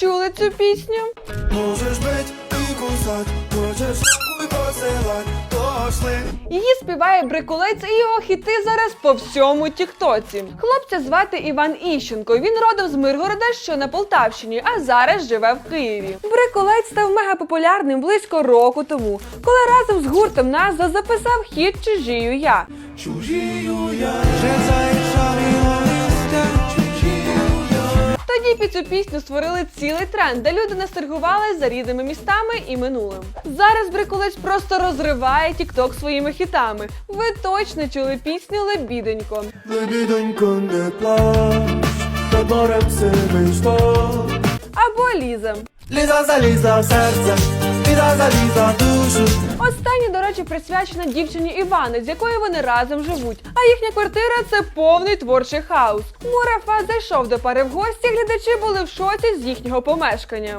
Чули цю пісню? Можеш бить і кусать, хуй посилать, пошли. Її співає Брикулець і його хіти зараз по всьому Тіктоці. Хлопця звати Іван Іщенко. Він родом з Миргорода, що на Полтавщині, а зараз живе в Києві. Брикулець став мегапопулярним близько року тому, коли разом з гуртом Назва записав хіт Чужію я. Чужію я, Тоді під цю пісню створили цілий тренд, де люди ностальгували за рідними містами і минулим. Зараз Брикулець просто розриває Тікток своїми хітами. Ви точно чули пісню Лебідонько. Лебідонько, не плач, над морем сивий шторм. Або Ліза. Ліза заліза в серце, Ліза заліза в душу. До присвячена дівчині Івани, з якою вони разом живуть. А їхня квартира це повний творчий хаос. Мурафа зайшов до пари в гості. Глядачі були в шоці з їхнього помешкання.